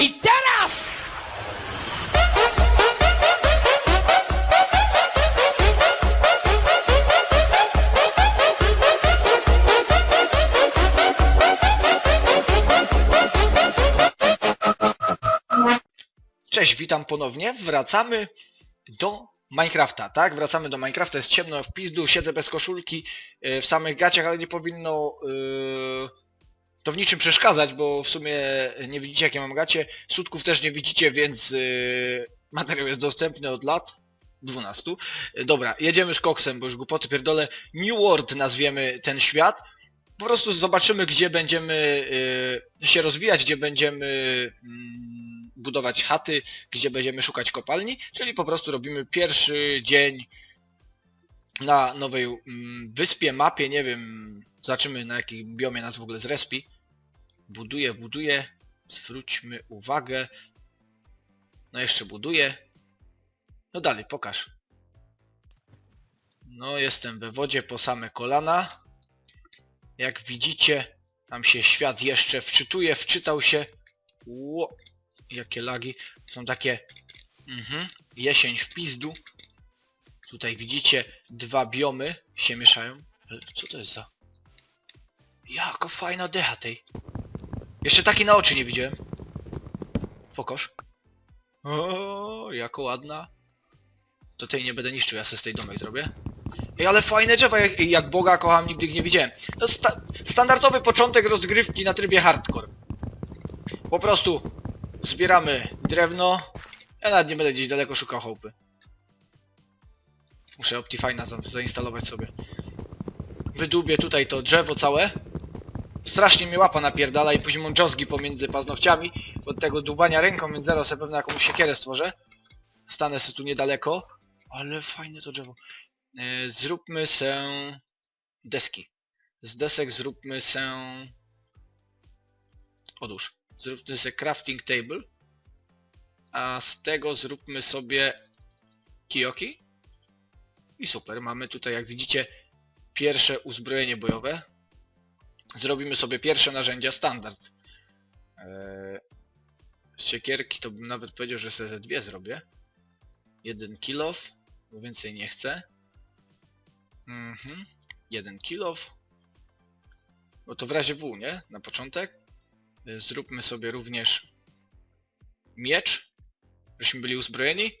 I teraz! Cześć, witam ponownie. Wracamy do Minecrafta, tak? Wracamy do Minecrafta, jest ciemno w pizdu, siedzę bez koszulki, e, w samych gaciach, ale nie powinno e, to w niczym przeszkadzać, bo w sumie nie widzicie jakie mam gacie, sutków też nie widzicie, więc e, materiał jest dostępny od lat 12. E, Dobra, jedziemy z koksem, bo już głupoty pierdolę. New World nazwiemy ten świat. Po prostu zobaczymy, gdzie będziemy e, się rozwijać, gdzie będziemy mm, budować chaty, gdzie będziemy szukać kopalni, czyli po prostu robimy pierwszy dzień na nowej mm, wyspie, mapie, nie wiem, zobaczymy na jakim biomie nas w ogóle zrespi. Buduję, buduję, zwróćmy uwagę. No jeszcze buduję. No dalej, pokaż. No jestem we wodzie po same kolana. Jak widzicie, tam się świat jeszcze wczytuje, wczytał się. Ło, jakie lagi. Są takie... Mhm, jesień w pizdu. Tutaj widzicie, dwa biomy się mieszają. Co to jest za... Jaka fajna decha tej. Jeszcze taki na oczy nie widziałem. Pokaż. O, jako ładna. To tej nie będę niszczył, ja se z tej domek zrobię. Ej, ale fajne drzewa, jak, jak Boga kocham, nigdy ich nie widziałem. To sta standardowy początek rozgrywki na trybie hardcore. Po prostu zbieramy drewno. Ja nawet nie będę gdzieś daleko szukał chałupy. Muszę Optifine'a za zainstalować sobie. Wydubię tutaj to drzewo całe. Strasznie mnie łapa napierdala i później mam dżozgi pomiędzy paznokciami. Od tego dłubania ręką, więc zaraz sobie pewno jakąś siekierę stworzę. Stanę sobie tu niedaleko. Ale fajne to drzewo. E, zróbmy se deski. Z desek zróbmy se... Odłóż. Zróbmy se crafting table. A z tego zróbmy sobie kijoki. I super, mamy tutaj jak widzicie pierwsze uzbrojenie bojowe. Zrobimy sobie pierwsze narzędzia standard. Z siekierki to bym nawet powiedział, że sobie dwie zrobię. Jeden kilof, bo więcej nie chcę. Mhm. Jeden kilof. No to w razie W, nie? Na początek. Y, Zróbmy sobie również miecz, żebyśmy byli uzbrojeni.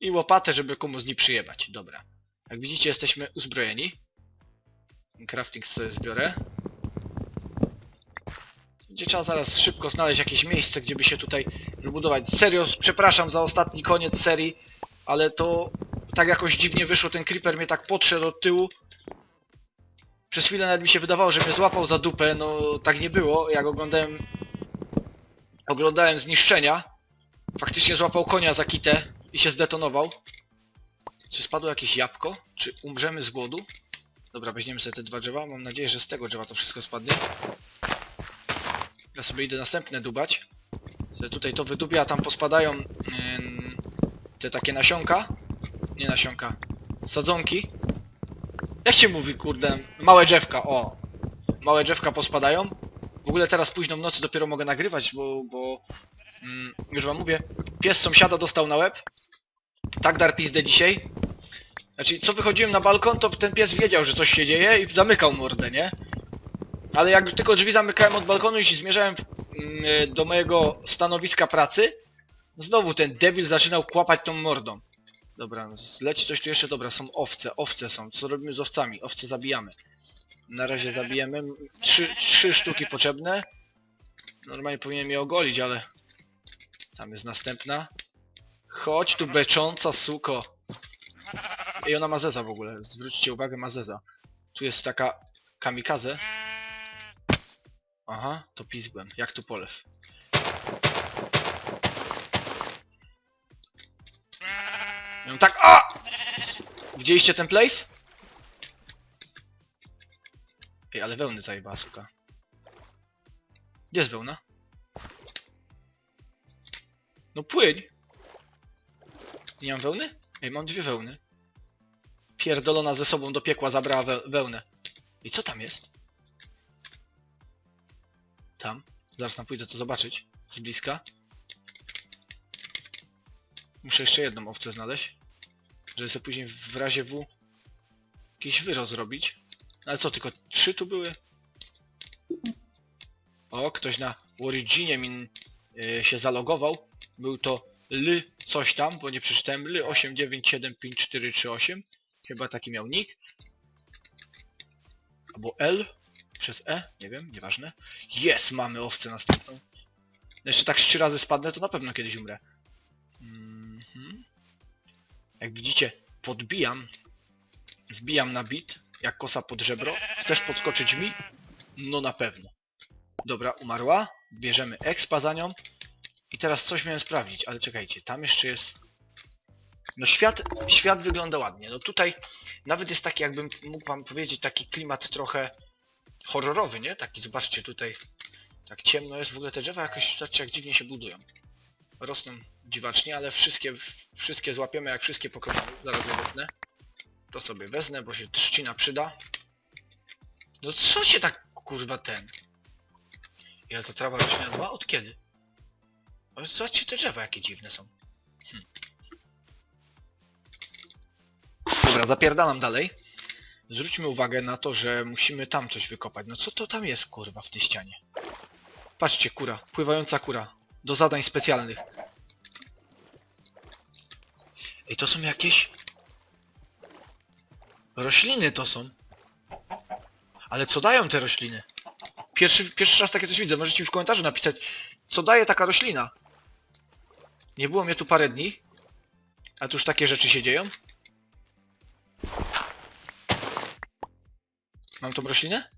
I łopatę, żeby komuś nie przyjebać. Dobra. Jak widzicie, jesteśmy uzbrojeni. Crafting sobie zbiorę. Będzie trzeba zaraz szybko znaleźć jakieś miejsce, gdzie by się tutaj wybudować. Serio, przepraszam za ostatni koniec serii, ale to tak jakoś dziwnie wyszło, ten creeper mnie tak podszedł od tyłu. Przez chwilę nawet mi się wydawało, że mnie złapał za dupę, no tak nie było, jak oglądałem... Oglądałem zniszczenia. Faktycznie złapał konia za kitę i się zdetonował. Czy spadło jakieś jabłko? Czy umrzemy z głodu? Dobra, weźmiemy sobie te dwa drzewa, mam nadzieję, że z tego drzewa to wszystko spadnie. Ja sobie idę następne dubać. Sobie tutaj to wydubię, a tam pospadają ym, te takie nasionka. Nie nasionka. Sadzonki. Jak się mówi, kurde? Małe drzewka, o. Małe drzewka pospadają. W ogóle teraz późną nocy dopiero mogę nagrywać, bo... bo mm, już wam mówię. Pies sąsiada dostał na łeb. Tak dar pizdę dzisiaj. Znaczy, co wychodziłem na balkon, to ten pies wiedział, że coś się dzieje i zamykał mordę, nie? Ale jak tylko drzwi zamykałem od balkonu i się zmierzałem mm, do mojego stanowiska pracy, znowu ten debil zaczynał kłapać tą mordą. Dobra, leci coś tu jeszcze, dobra, są owce, owce są, co robimy z owcami? Owce zabijamy. Na razie zabijemy, trzy, trzy sztuki potrzebne. Normalnie powinien mnie ogolić, ale... Tam jest następna. Chodź tu becząca suko. I ona ma zeza w ogóle, zwróćcie uwagę, ma zeza. Tu jest taka kamikaze. Aha, to pizgłem, jak tu polew. Ją tak, a! Widzieliście ten place? Ej, ale wełny zajebała suka. Gdzie jest wełna? No płyń! Nie mam wełny? Ej, mam dwie wełny. Pierdolona ze sobą do piekła zabrała we wełnę. I co tam jest? Tam? Zaraz tam pójdę to zobaczyć. Z bliska. Muszę jeszcze jedną owcę znaleźć. Żeby sobie później w razie W jakiś wyrost zrobić. Ale co, tylko trzy tu były? O, ktoś na Originie mi y, się zalogował. Był to L coś tam, bo nie przeczytałem L 89754338. Chyba taki miał nick. Albo L przez E, nie wiem, nieważne. Jest, mamy owcę następną. Jeszcze tak trzy razy spadnę, to na pewno kiedyś umrę. Mhm. Jak widzicie, podbijam. Wbijam na bit, jak kosa pod żebro. Chcesz podskoczyć mi? No na pewno. Dobra, umarła. Bierzemy expa za nią. I teraz coś miałem sprawdzić, ale czekajcie, tam jeszcze jest... No świat, świat wygląda ładnie. No tutaj nawet jest taki, jakbym mógł wam powiedzieć, taki klimat trochę horrorowy, nie? Taki, zobaczcie tutaj, tak ciemno jest. W ogóle te drzewa jakoś, zobaczcie jak dziwnie się budują. Rosną dziwacznie, ale wszystkie, wszystkie złapiemy, jak wszystkie pokonamy. Zaraz je wezmę. To sobie wezmę, bo się trzcina przyda. No co się tak, kurwa, ten... Ile to trawa rośnie? Od kiedy? Ale zobaczcie te drzewa, jakie dziwne są. Hm. Dobra, zapierdalam dalej. Zwróćmy uwagę na to, że musimy tam coś wykopać. No co to tam jest, kurwa, w tej ścianie? Patrzcie, kura. Pływająca kura. Do zadań specjalnych. Ej, to są jakieś... Rośliny to są. Ale co dają te rośliny? Pierwszy, pierwszy raz takie coś widzę. Możecie mi w komentarzu napisać, co daje taka roślina. Nie było mnie tu parę dni. A tu już takie rzeczy się dzieją. Mam tą roślinę?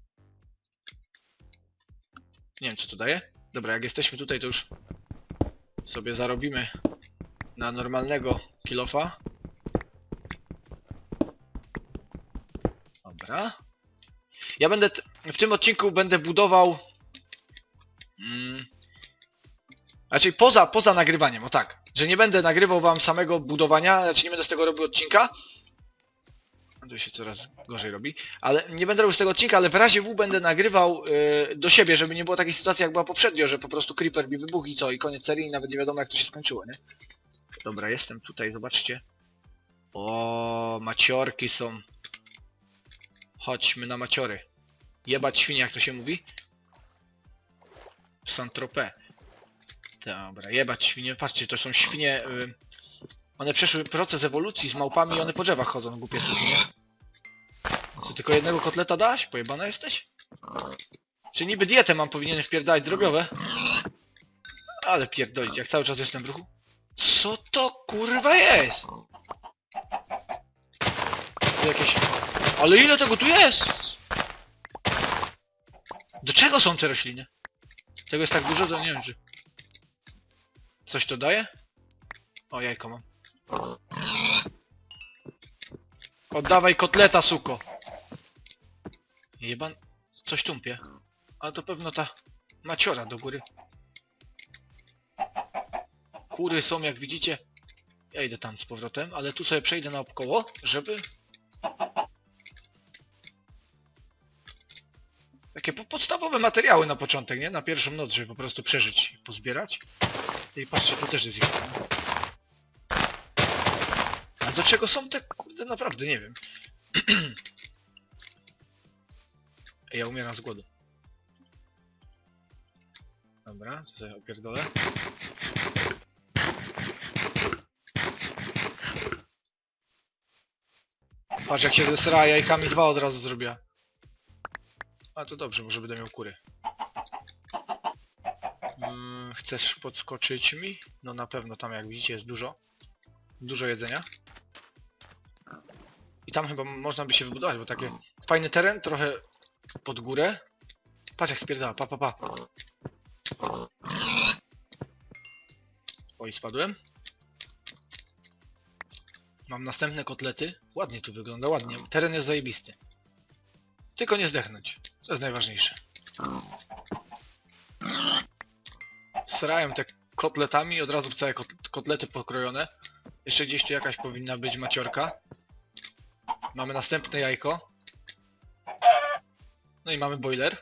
Nie wiem co to daje. Dobra, jak jesteśmy tutaj to już sobie zarobimy na normalnego kilofa. Dobra. Ja będę w tym odcinku będę budował mm, znaczy poza, poza nagrywaniem, o tak. Że nie będę nagrywał wam samego budowania, znaczy nie będę z tego robił odcinka. Tu się coraz gorzej robi. Ale nie będę robił z tego odcinka, ale w razie W będę nagrywał yy, do siebie, żeby nie było takiej sytuacji jak była poprzednio, że po prostu creeper mi wybuchł i co, i koniec serii i nawet nie wiadomo jak to się skończyło, nie? Dobra, jestem tutaj, zobaczcie. O, maciorki są. Chodźmy na maciory. Jebać świnie, jak to się mówi? Saint-Tropez. Dobra, jebać świnie. Patrzcie, to są świnie... Y... One przeszły proces ewolucji z małpami i one po drzewach chodzą, głupie suki, nie? Co, tylko jednego kotleta daś? Pojebana jesteś? Czy niby dietę mam powinien wpierdalać drobiowe? Ale pierdolić, jak cały czas jestem w ruchu. Co to kurwa jest? To jakieś... Ale ile tego tu jest? Do czego są te rośliny? Tego jest tak dużo, to nie wiem czy... Coś to daje? O, jajko mam. Oddawaj kotleta, suko! Jeban... Coś tumpie. Ale to pewno ta maciora do góry. Kury są, jak widzicie. Ja idę tam z powrotem, ale tu sobie przejdę naokoło, żeby... Takie po podstawowe materiały na początek, nie? Na pierwszą noc, żeby po prostu przeżyć i pozbierać. I patrzcie, tu też jest ich. Do czego są te, kurde, naprawdę nie wiem. Ja umieram z głodu. Dobra, to sobie opierdolę. Patrz jak się zesra, jajkami dwa od razu zrobiła. A to dobrze, może będę miał kury. Mm, chcesz podskoczyć mi? No na pewno tam jak widzicie jest dużo. Dużo jedzenia. Tam chyba można by się wybudować, bo takie fajny teren, trochę pod górę. Patrz jak spierdala, pa pa pa. Oj, spadłem. Mam następne kotlety. Ładnie tu wygląda, ładnie. Teren jest zajebisty. Tylko nie zdechnąć. To jest najważniejsze. Srają te kotletami, od razu całe kot kotlety pokrojone. Jeszcze gdzieś tu jakaś powinna być maciorka. Mamy następne jajko. No i mamy boiler.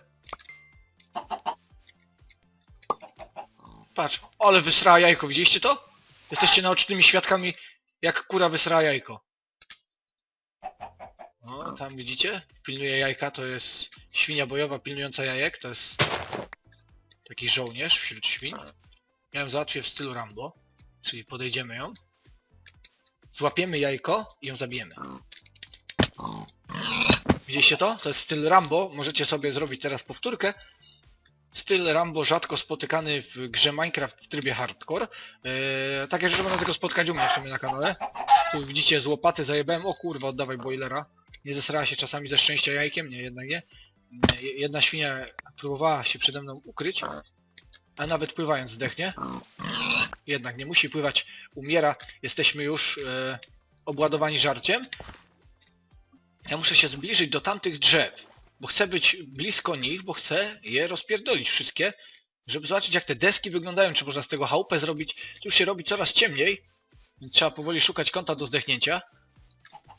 Patrz, ale wysrała jajko, widzieliście to? Jesteście naocznymi świadkami, jak kura wysrała jajko. O, tam widzicie? Pilnuje jajka, to jest świnia bojowa pilnująca jajek, to jest taki żołnierz wśród świń. Miałem załatwię w stylu Rambo, czyli podejdziemy ją, złapiemy jajko i ją zabijemy. Widzieliście to? To jest styl Rambo, możecie sobie zrobić teraz powtórkę. Styl Rambo rzadko spotykany w grze Minecraft w trybie hardcore. Eee, takie rzeczy można tylko spotkać u mnie w sumie na kanale. Tu widzicie z łopaty zajebałem, o kurwa oddawaj boilera. Nie zesrała się czasami ze szczęścia jajkiem? Nie, jednak nie. Nie, Jedna świnia próbowała się przede mną ukryć, a nawet pływając zdechnie. Jednak nie musi pływać, umiera. Jesteśmy już e, obładowani żarciem. Ja muszę się zbliżyć do tamtych drzew, bo chcę być blisko nich, bo chcę je rozpierdolić wszystkie, żeby zobaczyć jak te deski wyglądają, czy można z tego chałupę zrobić. Tu już się robi coraz ciemniej, więc trzeba powoli szukać kąta do zdechnięcia.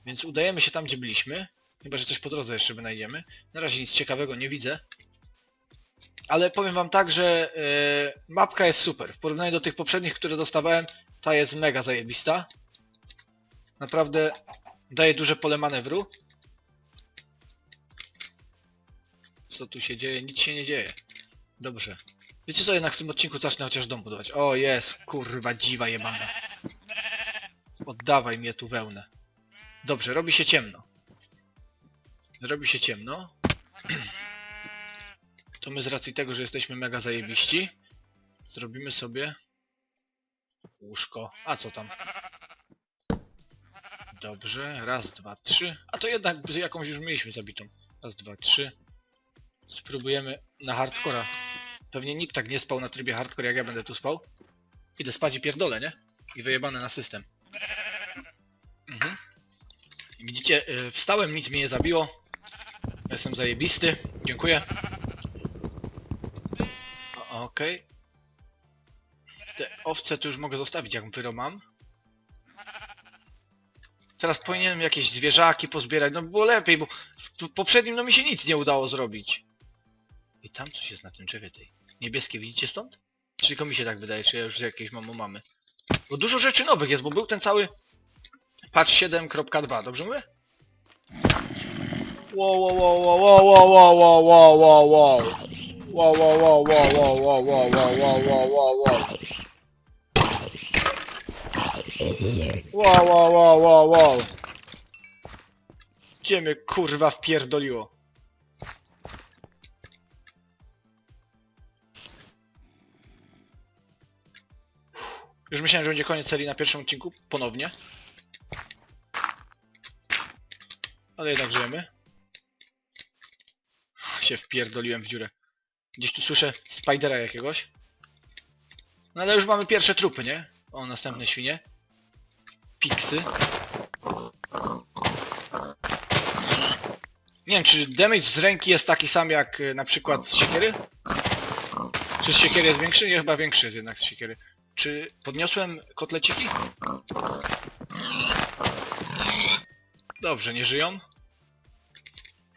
Więc udajemy się tam, gdzie byliśmy. Chyba, że coś po drodze jeszcze wynajdziemy. Na razie nic ciekawego nie widzę. Ale powiem wam tak, że e, mapka jest super. W porównaniu do tych poprzednich, które dostawałem, ta jest mega zajebista. Naprawdę daje duże pole manewru. Co tu się dzieje? Nic się nie dzieje. Dobrze. Wiecie co, jednak w tym odcinku zacznę chociaż dom budować. O, jest, kurwa, dziwa jebana. Oddawaj mnie tu wełnę. Dobrze, robi się ciemno. Robi się ciemno. To my z racji tego, że jesteśmy mega zajebiści, zrobimy sobie łóżko. A co tam? Dobrze, raz, dwa, trzy. A to jednak jakąś już mieliśmy zabitą. Raz, dwa, trzy. Spróbujemy na hardcora. Pewnie nikt tak nie spał na trybie hardcore jak ja będę tu spał. Idę spać i pierdolę, nie? I wyjebane na system. Mhm. Widzicie, y, wstałem, nic mnie nie zabiło. Jestem zajebisty. Dziękuję. Okej. Te owce tu już mogę zostawić, jak wyro mam. Teraz powinienem jakieś zwierzaki pozbierać, no by było lepiej, bo w poprzednim no mi się nic nie udało zrobić. Tam coś jest na tym drzewie tej. Niebieskie widzicie stąd? Tylko mi się tak wydaje, czy ja już jakieś mamo mamy? Bo dużo rzeczy nowych jest, bo był ten cały patch 7.2, dobrze mówię? Wow, wow, wow, wow, wow, wow, wow, wow, wow. Wow, wow, wow, wow, wow, wow, wow, wow, wow, wow, wow, wow. Wow, wow, wow, wow, wow. Gdzie mnie kurwa wpierdoliło? Już myślałem, że będzie koniec serii na pierwszym odcinku, ponownie. Ale jednak żyjemy. Się wpierdoliłem w dziurę. Gdzieś tu słyszę Spidera jakiegoś. No ale już mamy pierwsze trupy, nie? O, następne świnie. Piksy. Nie wiem, czy damage z ręki jest taki sam jak y, na przykład z siekiery? Czy z siekiery jest większy? Nie, chyba większy jest jednak z siekiery. Czy podniosłem kotleciki? Dobrze, nie żyją.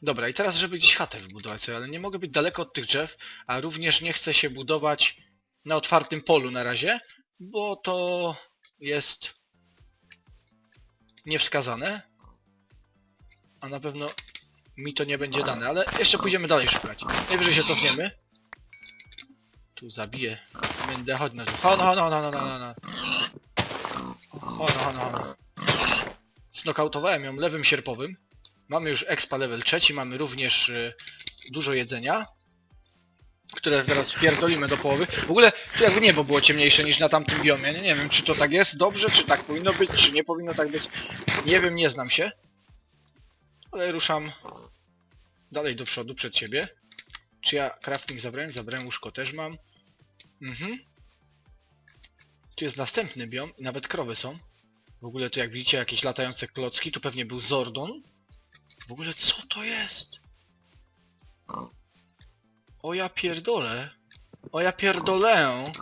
Dobra, i teraz żeby gdzieś chatę wybudować sobie, ale nie mogę być daleko od tych drzew, a również nie chcę się budować na otwartym polu na razie, bo to jest niewskazane. A na pewno mi to nie będzie dane, ale jeszcze pójdziemy dalej szukać. Najwyżej się cofniemy. Tu zabiję. Będę, chodź na. Chodź, chodź, chodź, chodź, chodź, chodź. Chodź, chodź, chodź. Znokautowałem ją lewym sierpowym. Mamy już expa level trzeci, mamy również y, dużo jedzenia. Które teraz wpierdolimy do połowy. W ogóle tu jakby niebo było ciemniejsze niż na tamtym biomie. Nie, nie wiem czy to tak jest dobrze, czy tak powinno być, czy nie powinno tak być. Nie wiem, nie znam się. Ale ruszam dalej do przodu, przed siebie. Czy ja crafting zabrałem? Zabrałem łóżko też mam. Mhm. Tu jest następny biom i nawet krowy są. W ogóle tu jak widzicie jakieś latające klocki, tu pewnie był Zordon. W ogóle co to jest? O ja pierdolę. O ja pierdolę.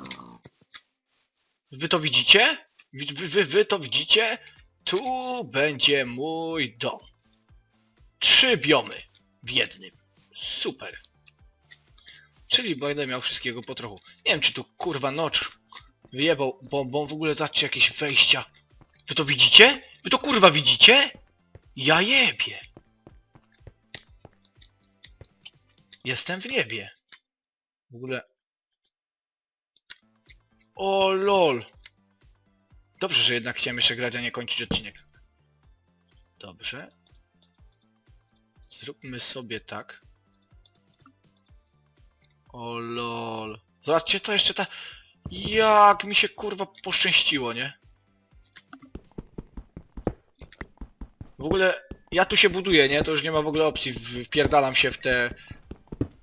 Wy to widzicie? Wy, wy, wy, to widzicie? Tu będzie mój dom. Trzy biomy w jednym. Super. Czyli będę miał wszystkiego po trochu. Nie wiem, czy tu kurwa nocz wyjebał, bo, bo w ogóle zobaczcie jakieś wejścia. Wy to widzicie? Wy to kurwa widzicie? Ja jebie. Jestem w niebie. W ogóle... O lol. Dobrze, że jednak chciałem jeszcze grać, a nie kończyć odcinek. Dobrze. Zróbmy sobie tak. O lol. Zobaczcie, to jeszcze ta... Jak mi się kurwa poszczęściło, nie? W ogóle ja tu się buduję, nie? To już nie ma w ogóle opcji. Wpierdalam się w te...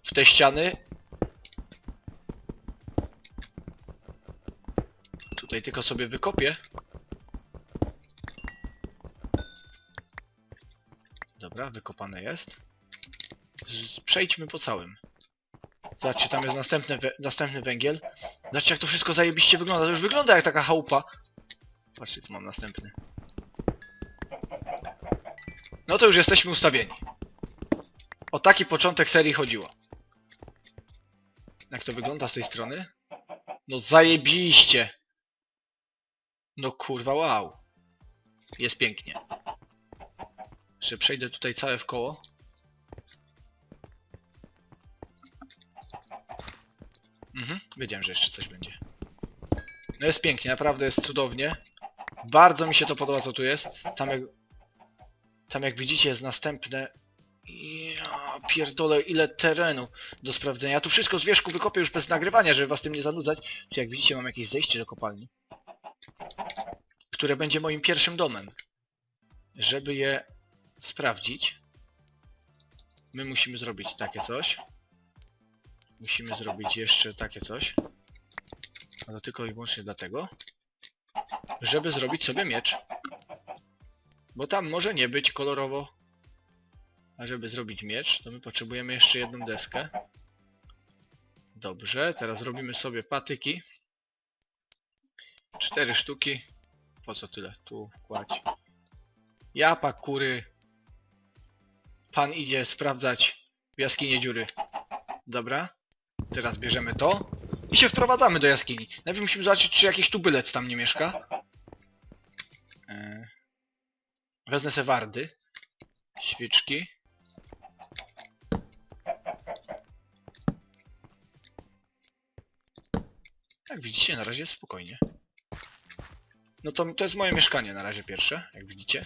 w te ściany. Tutaj tylko sobie wykopię. Dobra, wykopane jest. Przejdźmy po całym. Zobaczcie, tam jest następny, następny węgiel. Zobaczcie, jak to wszystko zajebiście wygląda. To już wygląda jak taka chałupa. Patrzcie, tu mam następny. No to już jesteśmy ustawieni. O taki początek serii chodziło. Jak to wygląda z tej strony? No zajebiście! No kurwa, wow. Jest pięknie. Jeszcze przejdę tutaj całe w koło. Mhm, wiedziałem, że jeszcze coś będzie. No jest pięknie, naprawdę jest cudownie. Bardzo mi się to podoba, co tu jest. Tam jak... Tam jak widzicie jest następne... Ja pierdolę, ile terenu do sprawdzenia. Ja tu wszystko z wierzchu wykopię już bez nagrywania, żeby was tym nie zanudzać. Czy jak widzicie mam jakieś zejście do kopalni. Które będzie moim pierwszym domem. Żeby je sprawdzić. My musimy zrobić takie coś. Musimy zrobić jeszcze takie coś. A to tylko i wyłącznie dlatego, żeby zrobić sobie miecz. Bo tam może nie być kolorowo. A żeby zrobić miecz, to my potrzebujemy jeszcze jedną deskę. Dobrze, teraz robimy sobie patyki. Cztery sztuki. Po co tyle? Tu kładź. Japa kury. Pan idzie sprawdzać w jaskinie dziury. Dobra. Teraz bierzemy to i się wprowadzamy do jaskini. Najpierw musimy zobaczyć, czy jakiś tubylec tam nie mieszka. Eee, Wezmę se wardy. Świeczki. Jak widzicie, na razie jest spokojnie. No to, to jest moje mieszkanie na razie pierwsze, jak widzicie.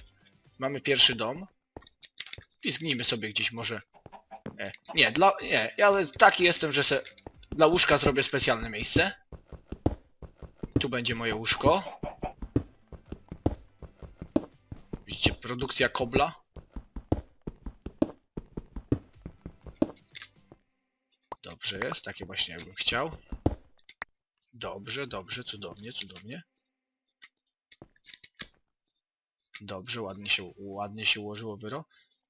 Mamy pierwszy dom. I zgnijmy sobie gdzieś może. E, nie, dla, nie, ja taki jestem, że se dla łóżka zrobię specjalne miejsce. Tu będzie moje łóżko. Widzicie, produkcja kobla. Dobrze jest, takie właśnie jakbym chciał. Dobrze, dobrze, cudownie, cudownie. Dobrze, ładnie się, ładnie się ułożyło wyro.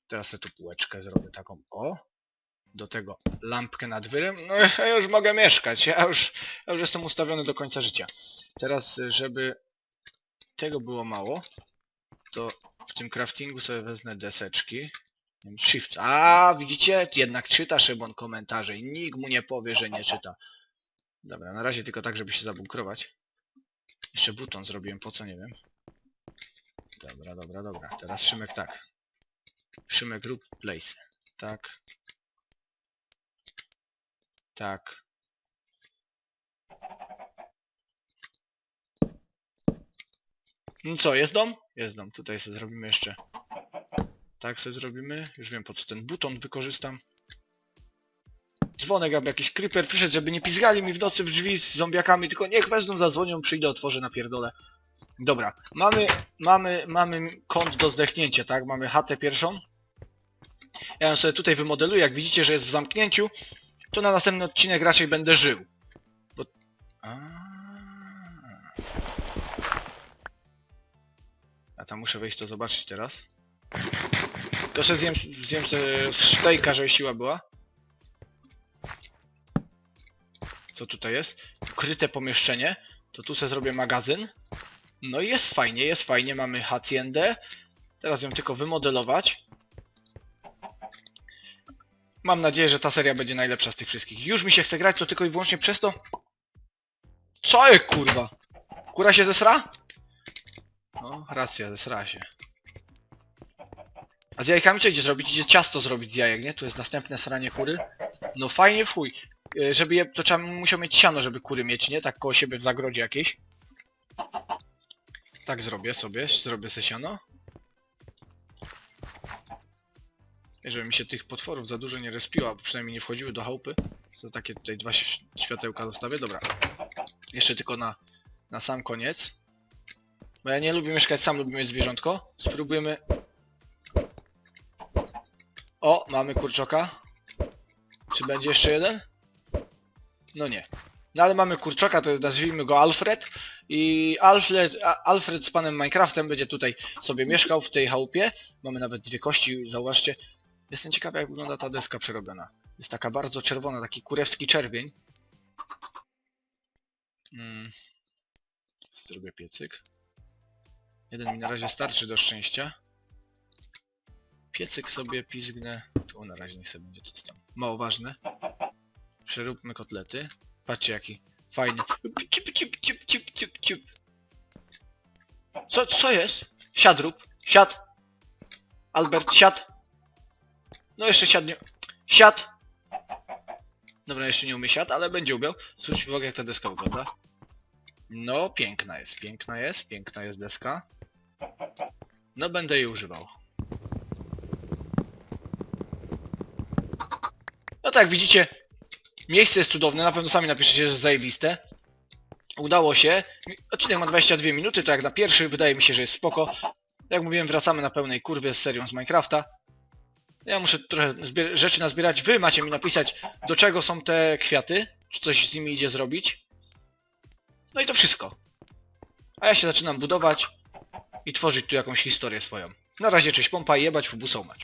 Teraz sobie tu półeczkę zrobię taką, o. Do tego lampkę nad wyrem. No ja już mogę mieszkać, ja już, ja już jestem ustawiony do końca życia. Teraz, żeby tego było mało, to w tym craftingu sobie wezmę deseczki. Shift. A, widzicie? Jednak czyta Szybon komentarze i nikt mu nie powie, że nie czyta. Dobra, na razie tylko tak, żeby się zabunkrować. Jeszcze buton zrobiłem, po co nie wiem. Dobra, dobra, dobra. Teraz Szymek tak. Szymek rób place. Tak. Tak. No co, jest dom? Jest dom. Tutaj sobie zrobimy jeszcze. Tak sobie zrobimy. Już wiem po co ten buton wykorzystam. Dzwonek albo jakiś creeper przyszedł, żeby nie pizgali mi w nocy w drzwi z zombiakami, tylko niech wezmą, zadzwonią, przyjdę, otworzę na pierdolę. Dobra, mamy, mamy, mamy kąt do zdechnięcia, tak? Mamy chatę pierwszą. Ja ją sobie tutaj wymodeluję, jak widzicie, że jest w zamknięciu, to na następny odcinek raczej będę żył. Bo... A, A tam muszę wejść to zobaczyć teraz. To sobie zjem, zjem sobie z sztejka, żeby siła była. Co tutaj jest? Ukryte pomieszczenie. To tu sobie zrobię magazyn. No i jest fajnie, jest fajnie. Mamy haciendę. Teraz ją tylko wymodelować. Mam nadzieję, że ta seria będzie najlepsza z tych wszystkich. Już mi się chce grać, to tylko i wyłącznie przez to... Co jest kurwa? Kura się zesra? No, racja, zesra się. A z jajkami co idzie zrobić? Idzie ciasto zrobić z jajek, nie? Tu jest następne sranie kury. No fajnie w chuj. E, Żeby je, to trzeba musiał mieć siano, żeby kury mieć, nie? Tak koło siebie w zagrodzie jakiejś. Tak zrobię sobie, zrobię se siano. Żeby mi się tych potworów za dużo nie respiło, albo przynajmniej nie wchodziły do chałupy. To takie tutaj dwa światełka zostawię, dobra. Jeszcze tylko na, na sam koniec. Bo ja nie lubię mieszkać sam, lubię mieć zwierzątko. Spróbujemy... O, mamy kurczoka. Czy będzie jeszcze jeden? No nie. No ale mamy kurczoka, to nazwijmy go Alfred. I Alfred, A- Alfred z panem Minecraftem będzie tutaj sobie mieszkał w tej chałupie. Mamy nawet dwie kości, zauważcie. Jestem ciekawy jak wygląda ta deska przerobiona. Jest taka bardzo czerwona, taki kurewski czerwień. Mm. Zrobię piecyk. Jeden mi na razie starczy do szczęścia. Piecyk sobie pizgnę. Tu na razie niech sobie będzie to tam. Mało ważne. Przeróbmy kotlety. Patrzcie jaki fajny. Ciup, ciup, ciup, ciup, ciup, ciup. Co, co jest? Siad rób. Siad. Albert, siad. No jeszcze siad nie... Siad! Dobra, jeszcze nie umie siad, ale będzie umiał. Zwróćmy uwagę jak ta deska wygląda. No, piękna jest, piękna jest, piękna jest deska. No, będę jej używał. No tak, widzicie, miejsce jest cudowne, na pewno sami napiszecie, że zajebiste. Udało się. Odcinek ma 22 minuty, to jak na pierwszy wydaje mi się, że jest spoko. Jak mówiłem, wracamy na pełnej kurwie z serią z Minecrafta. Ja muszę trochę rzeczy nazbierać. Wy macie mi napisać, do czego są te kwiaty. Czy coś z nimi idzie zrobić. No i to wszystko. A ja się zaczynam budować i tworzyć tu jakąś historię swoją. Na razie cześć pompa jebać w busołmać.